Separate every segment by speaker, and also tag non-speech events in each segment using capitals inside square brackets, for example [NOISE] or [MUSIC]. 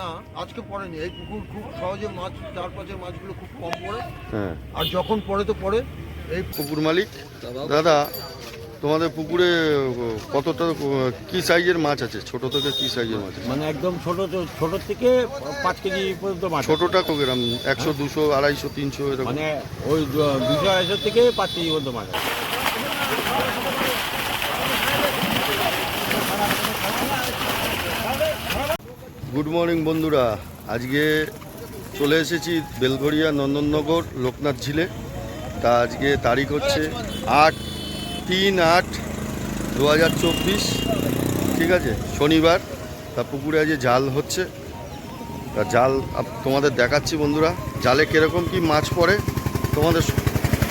Speaker 1: না আজকে পড়েনি। এই পুকুর খুব সহজে মাছ চারপাশের মাছগুলো খুব কম পড়ে।
Speaker 2: হ্যাঁ।
Speaker 1: আর যখন পড়ে তো পড়ে। এই
Speaker 2: পুকুর মালিক দাদা তোমাদের পুকুরে কতটা কি সাইজের মাছ আছে? ছোট থেকে কি সাইজের মাছ
Speaker 3: মানে একদম ছোট ছোট থেকে পাঁচ কেজি পর্যন্ত মাছ।
Speaker 2: ছোটটা কীরকম একশো দুশো আড়াইশো তিনশো এরকম।
Speaker 3: মানে ওই দুশো আড়াইশো থেকে পাঁচ কেজি পর্যন্ত মাছ আছে।
Speaker 2: গুড মর্নিং বন্ধুরা। আজকে চলে এসেছি বেলঘরিয়া নন্দননগর, লোকনাথ ঝিলে। তা আজকে তারিখ হচ্ছে আট, তিন আট দু ঠিক আছে? শনিবার। তা পুকুরে আজকে জাল হচ্ছে। তা জাল তোমাদের দেখাচ্ছি বন্ধুরা। জালে কীরকম কি মাছ পড়ে, তোমাদের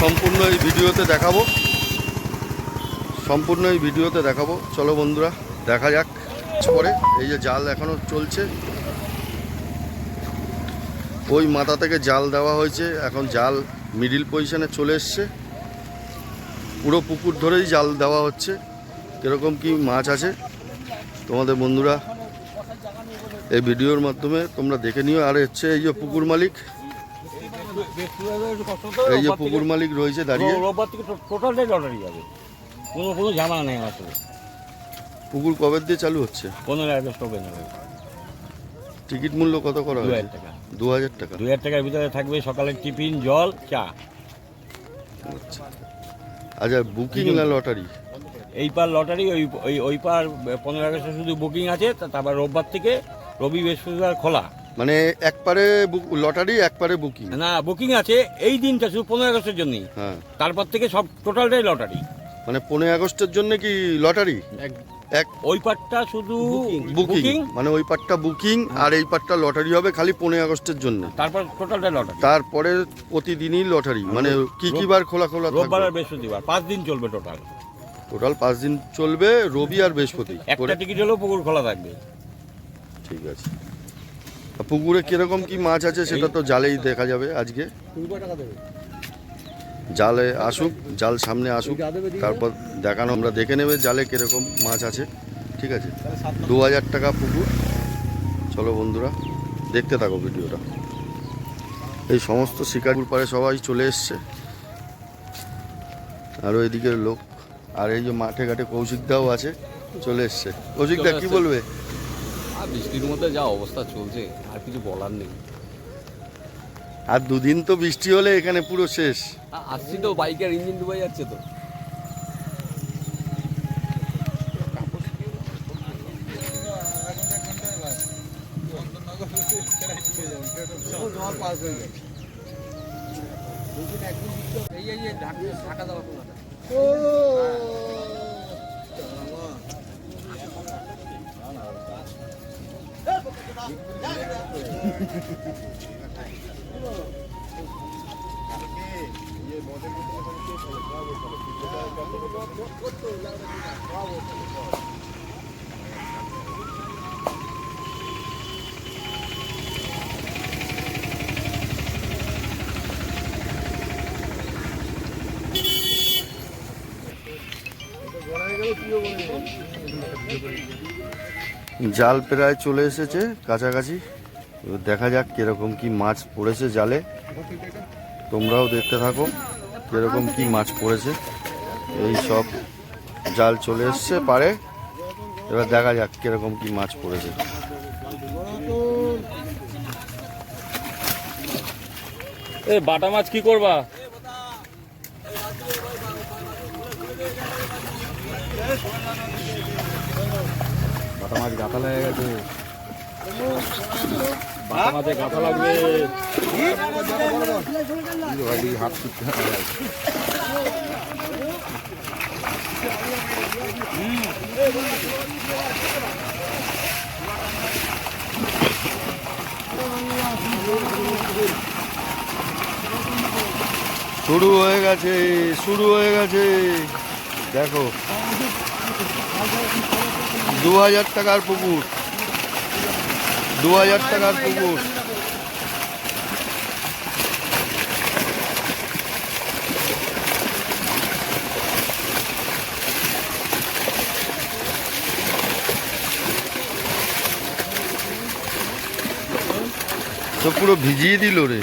Speaker 2: সম্পূর্ণ এই ভিডিওতে দেখাবো। সম্পূর্ণ এই ভিডিওতে দেখাবো। চলো বন্ধুরা, দেখা যাক। পরে। এই যে জাল এখনও চলছে। ওই মাথা থেকে জাল দেওয়া হয়েছে। এখন জাল মিডিল পজিশনে চলে এসছে। পুরো পুকুর ধরেই জাল দেওয়া হচ্ছে। কীরকম কি মাছ আছে? তোমাদের বন্ধুরা, এই ভিডিওর মাধ্যমে তোমরা দেখে নিও। আর হচ্ছে এই যে পুকুর মালিক, এই যে পুকুর মালিক রয়েছে দাঁড়িয়ে।
Speaker 3: কোনো কোনো ঝামেলা নেই আসলে
Speaker 2: পুকুর কবে দিয়ে চালু হচ্ছে?
Speaker 3: পনেরো আগস্ট হবে নেবে?
Speaker 2: টিকিট মূল্য কত করা
Speaker 3: দু হাজার টাকা।
Speaker 2: দু হাজার টাকা।
Speaker 3: দু হাজার টাকার ভিতরে থাকবে সকালে টিফিন জল চা।
Speaker 2: আচ্ছা। আচ্ছা বুকিং না লটারি?
Speaker 3: এই পার লটারি ওই ওই ওই পার পনেরো আগস্টে শুধু বুকিং আছে তারপর রোববার থেকে রবি বৃহস্পতিবার খোলা।
Speaker 2: মানে একবারে লটারি একবারে বুকিং?
Speaker 3: না বুকিং আছে এই দিনটা শুধু পনেরো আগস্টের জন্যই।
Speaker 2: হ্যাঁ।
Speaker 3: তারপর থেকে সব টোটালটাই লটারি।
Speaker 2: মানে পনেরো আগস্টের জন্য কি লটারি? এক
Speaker 3: ওই পারটা শুধু
Speaker 2: বুকিং মানে ওই পার্টটা বুকিং আর এই পার্টটা লটারি হবে খালি পনেরো আগস্টের জন্য।
Speaker 3: তারপর টোটালটাই লটারি
Speaker 2: তারপরে প্রতিদিনই লটারি মানে কি কি বার খোলা খোলা
Speaker 3: রোববার আর বৃহস্পতিবার। পাঁচ দিন চলবে টোটাল
Speaker 2: টোটাল পাঁচ দিন চলবে রবি আর বৃহস্পতি।
Speaker 3: একটা টিকিট হলেও পুকুর খোলা থাকবে।
Speaker 2: ঠিক আছে। পুকুরে কীরকম কি মাছ আছে সেটা তো জালেই দেখা যাবে আজকে। জালে আসুক জাল সামনে আসুক তারপর দেখানো আমরা দেখে নেবে জালে কীরকম মাছ আছে ঠিক আছে? দু হাজার টাকা পুকুর। চলো বন্ধুরা দেখতে থাকো ভিডিওটা। এই সমস্ত শিকারপুর পারে সবাই চলে এসছে। আর ওইদিকের লোক আর এই যে মাঠে ঘাটে কৌশিকদাও আছে চলে এসছে। কৌশিকদা কি বলবে?
Speaker 4: বৃষ্টির মধ্যে যা অবস্থা চলছে আর কিছু বলার নেই।
Speaker 2: আর দুদিন তো বৃষ্টি হলে এখানে পুরো শেষ।
Speaker 4: আসছি তো বাইকের ইঞ্জিন ডুবে যাচ্ছে তো। [LAUGHS]
Speaker 2: জাল প্রায় চলে এসেছে কাছাকাছি। দেখা যাক কীরকম কি মাছ পড়েছে জালে। তোমরাও দেখতে থাকো কীরকম কি মাছ পড়েছে। এই সব জাল চলে এসছে পারে। এবার দেখা যাক কীরকম কি মাছ পড়েছে।
Speaker 3: এ বাটা মাছ কি করবা? বাটা মাছ গাথা লেগে গেছে।
Speaker 2: শুরু হয়ে গেছে শুরু হয়ে গেছে। দেখো দু হাজার টাকার পুকুর। দু হাজার টাকার পুকুর। তো পুরো ভিজিয়ে দিল রে।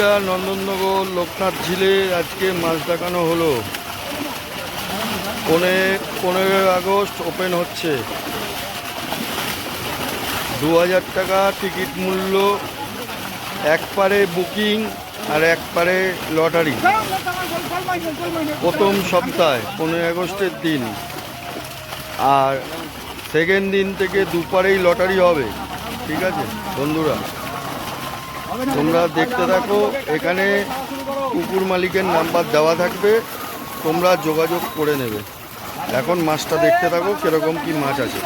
Speaker 2: বেলগড়িয়া নন্দননগর, লোকনাথ ঝিলে আজকে মাছ দেখানো হলো। পনে, পনেরোই আগস্ট ওপেন হচ্ছে। দু হাজার টাকা টিকিট মূল্য, এক পারে বুকিং আর এক পারে লটারি। প্রথম সপ্তাহে, পনেরোই আগস্টের দিন। আর সেকেন্ড দিন থেকে দুপারেই লটারি হবে। ঠিক আছে, বন্ধুরা। তোমরা দেখতে থাকো, এখানে কুকুর মালিকের নাম্বার দেওয়া থাকবে, তোমরা যোগাযোগ করে নেবে। এখন মাছটা দেখতে থাকো, কীরকম কি মাছ আছে।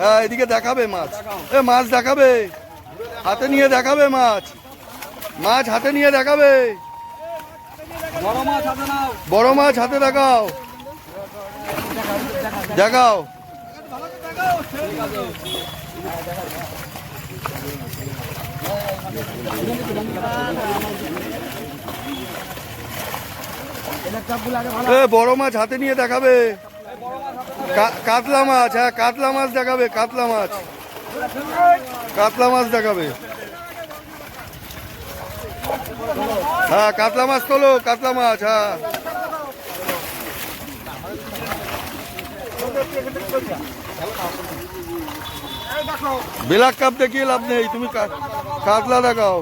Speaker 2: হ্যাঁ এদিকে দেখাবে মাছ। এ, মাছ দেখাবে। হাতে নিয়ে দেখাবে মাছ। মাছ হাতে নিয়ে দেখাবে। বড় মাছ হাতে দেখাও। দেখাও বড় মাছ হাতে নিয়ে দেখাবে। কাতলা মাছ হ্যাঁ কাতলা মাছ দেখাবে, কাতলা মাছ। কাতলা মাছ দেখাবে। হ্যাঁ কাতলা মাছ তোলো, কাতলা মাছ হ্যাঁ। বেলাক কাপ দেখিয়ে লাভ নেই, তুমি কাতলা দেখাও।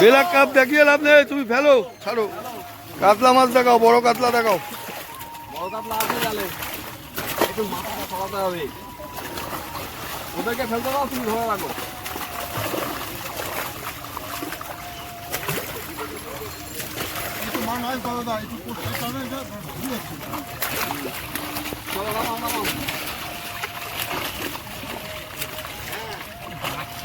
Speaker 2: বেলাক কাপ দেখিয়ে লাভ নেই তুমি ফেলো। ছাড়ো। কাতলা মাছ দেখাও বড় কাতলা দেখাও।
Speaker 4: বড় কাতলা আছে জালে একটু মাথাটা সরাতে হবে। ওদেরকে ফেলতে দাও তুমি ধরে রাখো। চলো নামাও নামাও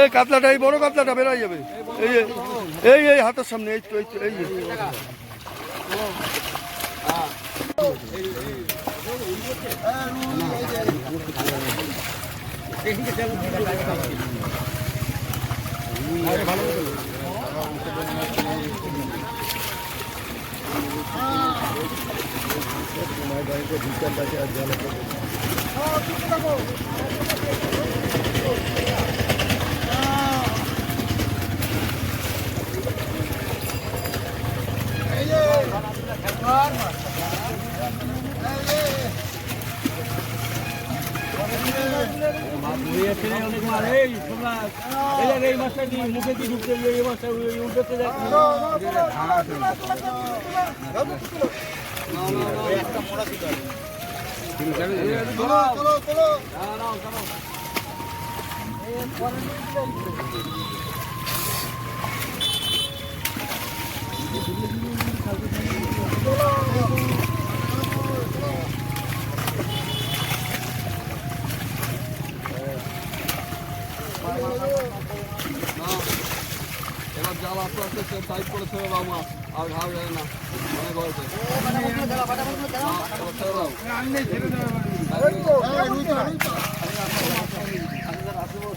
Speaker 2: এই কাতলাটা, এই বড় কাতলাটা বেরোয় যাবে। এই এই এই হাতের সামনে, এই তো এই তো, এই যে।
Speaker 3: তোমার আছে আর জল মুখে কি ঢুকতে এই মাছটা উঠতে যাচ্ছে একটা মোড়া দিতে হবে চলো চলো
Speaker 4: চলো। জাল আস্তে আস্তে সে টাইট করে ছেড়ে দাও মাছ আর ঘাও যায় না অনেক হয়েছে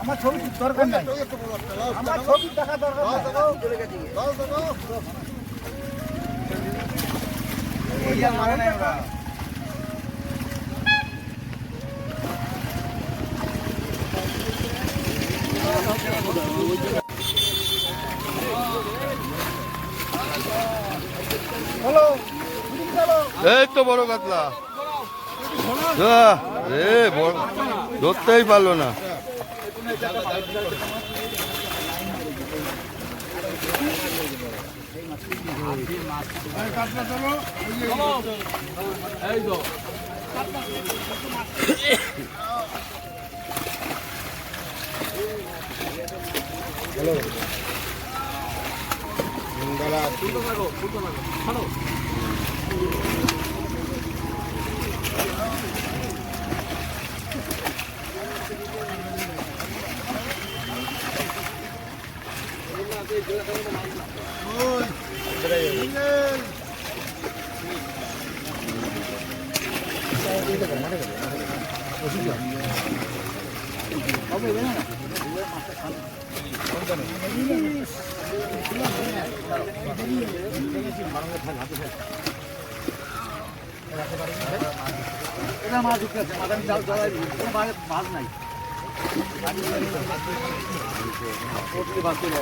Speaker 1: আমার ছবি দরকার নাই। আমার ছবি দেখা দরকার
Speaker 2: এই তো বড় কাতলা ধরতেই পারল না।
Speaker 4: এই তো।
Speaker 1: এটা মাছ ঢুকে আছে মাছ আমি জাল জড়াই দিই কোনো মাছ মাছ নাই ওটকে ভাত চলে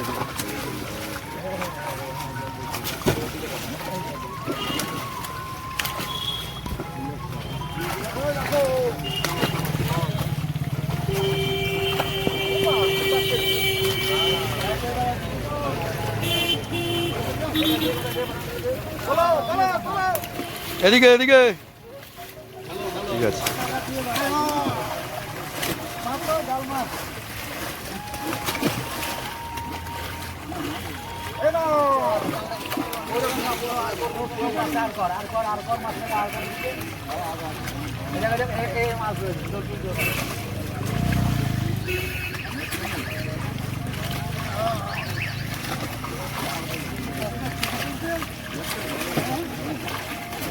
Speaker 1: আসবে
Speaker 2: এদিকে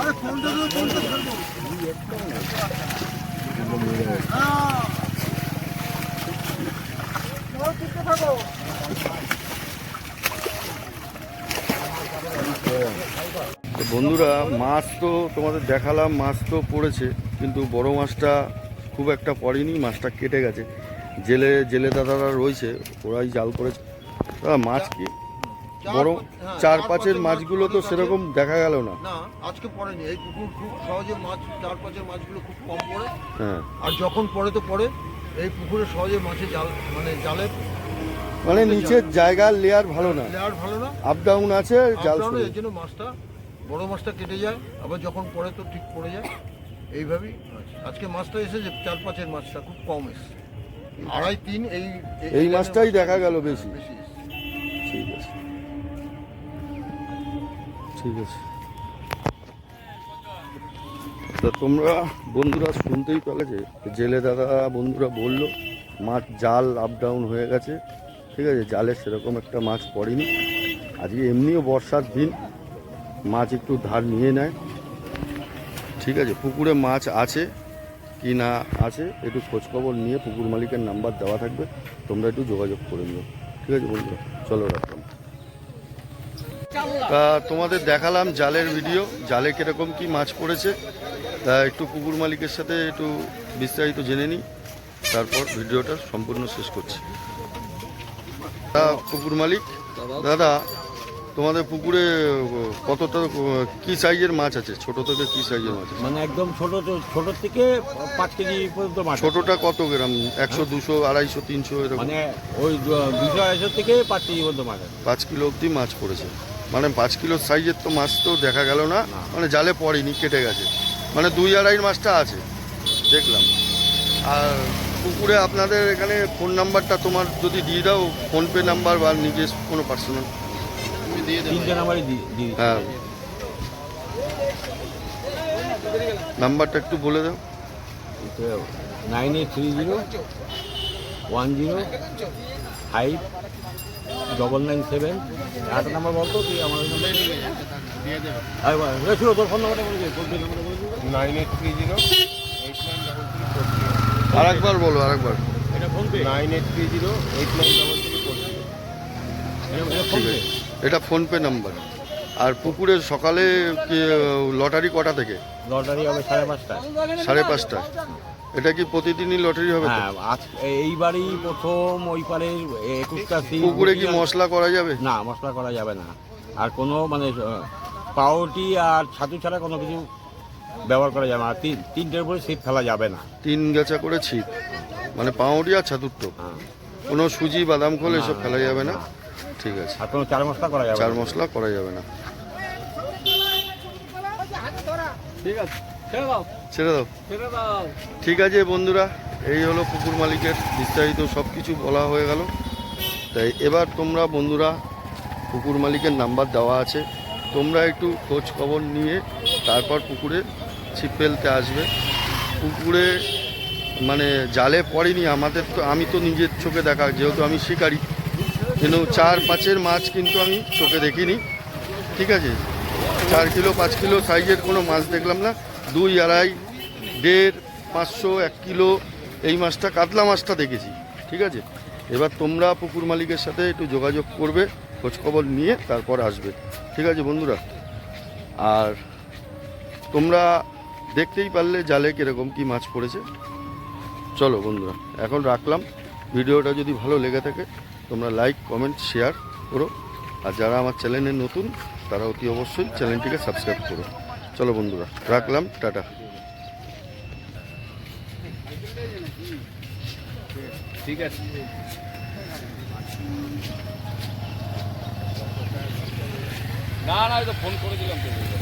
Speaker 1: আরে ফোনটা দিয়ে ফোনটা ধরবো থাকো
Speaker 2: তো বন্ধুরা মাছ তো তোমাদের দেখালাম মাছ তো পড়েছে কিন্তু বড় মাছটা খুব একটা পড়েনি মাছটা কেটে গেছে। জেলে জেলে দাদারা রয়েছে ওরাই জাল করেছে। দাদা মাছ কি? বড় চার
Speaker 1: চার
Speaker 2: পাঁচের
Speaker 1: পাঁচের
Speaker 2: মাছগুলো তো সেরকম দেখা গেল না।
Speaker 1: না আজকে পড়েনি। এই পুকুর খুব সহজে মাছ চার পাঁচের মাছগুলো খুব কম পড়ে।
Speaker 2: হ্যাঁ।
Speaker 1: আর যখন পড়ে তো পড়ে। এই পুকুরে সহজে মাছে জাল মানে জালে
Speaker 2: মানে নিচের জায়গার লেয়ার ভালো না।
Speaker 1: লেয়ার ভালো না।
Speaker 2: আপ ডাউন আছে জাল সরে।
Speaker 1: এর জন্য মাছটা বড় মাছটা কেটে যায় আবার যখন পড়ে তো ঠিক পড়ে যায়। এইভাবেই আজকে মাছটা এসেছে চার পাঁচের মাছটা খুব কম এসেছে। আড়াই তিন এই
Speaker 2: এই মাছটাই দেখা গেল বেশি। ঠিক আছে। ঠিক আছে। তা তোমরা বন্ধুরা শুনতেই পেলে যে জেলে দাদা বন্ধুরা বলল মাছ জাল আপ ডাউন হয়ে গেছে। ঠিক আছে, জালে সেরকম একটা মাছ পড়েনি। আজকে এমনিও বর্ষার দিন, মাছ একটু ধার নিয়ে নেয়। ঠিক আছে, পুকুরে মাছ আছে কি না আছে, একটু খোঁজখবর নিয়ে পুকুর মালিকের নাম্বার দেওয়া থাকবে, তোমরা একটু যোগাযোগ করে নিও। ঠিক আছে বন্ধুরা, চলো রাখলাম। তা তোমাদের দেখালাম জালের ভিডিও, জালে কীরকম কি মাছ পড়েছে। তা একটু পুকুর মালিকের সাথে একটু বিস্তারিত জেনে নিই, তারপর ভিডিওটা সম্পূর্ণ শেষ করছি। পুকুর মালিক। দাদা তোমাদের পুকুরে কতটা কি সাইজের মাছ আছে? ছোট থেকে কি সাইজের মাছ
Speaker 3: মানে একদম ছোট ছোট থেকে পাঁচ কেজি পর্যন্ত মাছ
Speaker 2: ছোটটা কত গ্রাম? একশো দুশো আড়াইশো তিনশো এরকম।
Speaker 3: মানে ওই দুশো আড়াইশো থেকে পাঁচ কেজি পর্যন্ত মাছ আছে।
Speaker 2: পাঁচ কিলো অবধি মাছ পড়েছে। মানে পাঁচ কিলো সাইজের তো মাছ তো দেখা গেল না।
Speaker 3: না।
Speaker 2: মানে জালে পড়েনি কেটে গেছে। মানে দুই আড়াই মাছটা আছে। দেখলাম। আর পুকুরে আপনাদের এখানে ফোন নাম্বারটা তোমার যদি দিয়ে দাও ফোনপে নাম্বার বা নিজের কোনো পার্সোনাল
Speaker 3: তিনটে নাম্বারই দিয়ে দিই
Speaker 2: হ্যাঁ। নাম্বারটা একটু বলে দাও।
Speaker 3: Nine eight three zero one zero five double nine seven একটা নাম্বার বলতো তুই আমার তোর ফোন নাম্বারটা বলে
Speaker 5: nine eight three zero eight nine double three four zero
Speaker 2: আরেকবার বলো আরেকবার।
Speaker 3: এটা ফোন পে? এটা ফোন পে?
Speaker 2: PhonePe number. আর পুকুরে সকালে কি লটারি কটা থেকে?
Speaker 3: লটারি হবে সাড়ে পাঁচটা।
Speaker 2: সাড়ে পাঁচটা। এটা কি প্রতিদিনই লটারি হবে
Speaker 3: হ্যাঁ আজ এইবারই প্রথম ওই পারে একুশটা
Speaker 2: পুকুরে কি মশলা করা যাবে?
Speaker 3: না মশলা করা যাবে না। আর কোনো মানে আহ, পাউরুটি আর ছাতু ছাড়া কোনো কিছু ব্যবহার করা যাবে না। তিন তিনটের উপরে ছিপ ফেলা যাবে না।
Speaker 2: তিন গেছা করে ছিপ। মানে পাউরি আর ছাতুর
Speaker 3: হ্যাঁ।
Speaker 2: কোনো সুজি বাদাম খোল এসব ফেলা যাবে না।
Speaker 3: না।
Speaker 2: ঠিক আছে।
Speaker 3: আর কোনো চার মশলা করা যাবে
Speaker 2: চার মশলা করা যাবে না।
Speaker 4: ঠিক আছে। ছেড়ে দাও।
Speaker 2: ছেড়ে দাও।
Speaker 4: ছেড়ে দাও।
Speaker 2: ঠিক আছে বন্ধুরা এই হলো পুকুর মালিকের বিস্তারিত সব কিছু বলা হয়ে গেল। তাই এবার তোমরা বন্ধুরা পুকুর মালিকের নাম্বার দেওয়া আছে। তোমরা একটু খোঁজ খবর নিয়ে তারপর পুকুরে ছিপ ফেলতে আসবে। পুকুরে মানে জালে পড়েনি আমাদের তো, আমি তো নিজের চোখে দেখা, যেহেতু আমি শিকারি। কিন্তু চার পাঁচের মাছ কিন্তু আমি চোখে দেখিনি। ঠিক আছে? চার কিলো, পাঁচ কিলো সাইজের কোনো মাছ দেখলাম না। দুই আড়াই, দেড়, পাঁচশো, এক কিলো এই মাছটা, কাতলা মাছটা দেখেছি। ঠিক আছে? এবার তোমরা পুকুর মালিকের সাথে একটু যোগাযোগ করবে। খোঁজখবর নিয়ে তারপর আসবে। ঠিক আছে বন্ধুরা? আর তোমরা দেখতেই পারলে জালে কীরকম কি মাছ পড়েছে। চলো বন্ধুরা, এখন রাখলাম। ভিডিওটা যদি ভালো লেগে থাকে, তোমরা লাইক, কমেন্ট, শেয়ার করো। আর যারা আমার চ্যানেলে নতুন, তারা অতি অবশ্যই চ্যানেলটিকে সাবস্ক্রাইব করো। চলো বন্ধুরা, রাখলাম, টাটা।
Speaker 5: ঠিক আছে।
Speaker 4: না না ওই তো ফোন করেছিলাম তো।